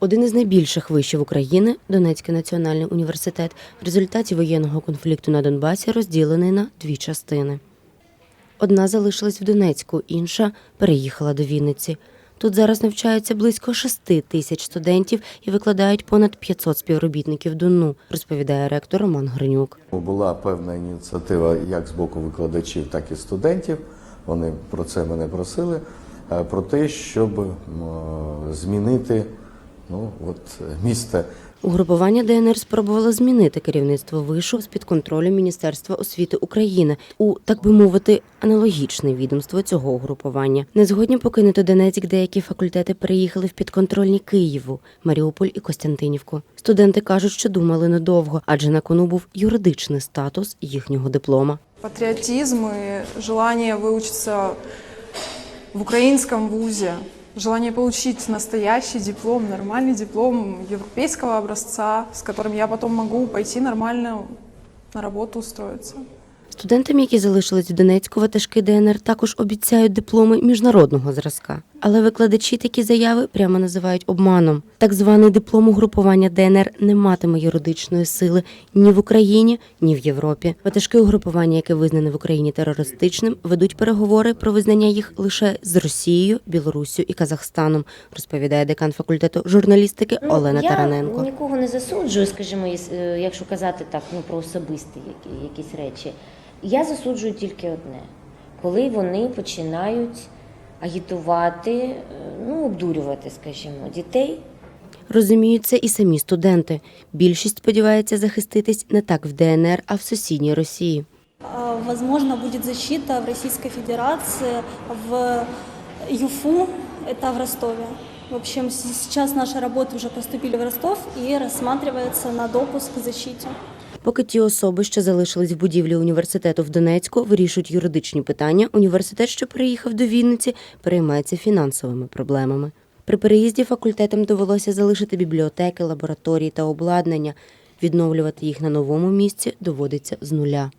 Один із найбільших вишів України, Донецький національний університет, в результаті воєнного конфлікту на Донбасі розділений на дві частини. Одна залишилась в Донецьку, інша переїхала до Вінниці. Тут зараз навчаються близько 6 тисяч студентів і викладають понад 500 співробітників ДУНУ, розповідає ректор Роман Гринюк. Була певна ініціатива як з боку викладачів, так і студентів. Вони про це мене просили. е, Про те, щоб змінити ну, от, місце Угрупування ДНР спробувало змінити керівництво вишу з під контролю Міністерства освіти України у, так би мовити, аналогічне відомство цього угрупування. Незгодні покинути Донецьк, деякі факультети переїхали в підконтрольні Києву, Маріуполь і Костянтинівку. Студенти кажуть, що думали недовго, адже на кону був юридичний статус їхнього диплома. Патриотизм и желание выучиться в украинском вузе, желание получить настоящий диплом, нормальный диплом европейского образца, с которым я потом могу пойти нормально на работу устроиться. Студентам, які залишились в Донецьку, ватажки ДНР також обіцяють дипломи міжнародного зразка. Але викладачі такі заяви прямо називають обманом. Так званий диплом угрупування ДНР не матиме юридичної сили ні в Україні, ні в Європі. Ватажки угрупування, яке визнане в Україні терористичним, ведуть переговори про визнання їх лише з Росією, Білоруссю і Казахстаном, розповідає декан факультету журналістики Олена Ну, я Тараненко. нікого не засуджую, скажімо, е, якщо казати так, ну про особисті якісь речі. Я засуджую тільки одне, коли вони починають агітувати, е, ну обдурювати, скажімо, дітей. Розуміють це і самі студенти. Більшість сподівається захиститись не так в ДНР, а в сусідній Росії. Возможно, будет защита в Российской Федерации, в ЮФУ, это в Ростове. В общем, сейчас наши работы уже поступили в Ростов и рассматривается на допуск к защите. Поки ті особи, що залишились в будівлі університету в Донецьку, вирішують юридичні питання, університет, що переїхав до Вінниці, переймається фінансовими проблемами. При переїзді факультетам довелося залишити бібліотеки, лабораторії та обладнання. Відновлювати їх на новому місці доводиться з нуля.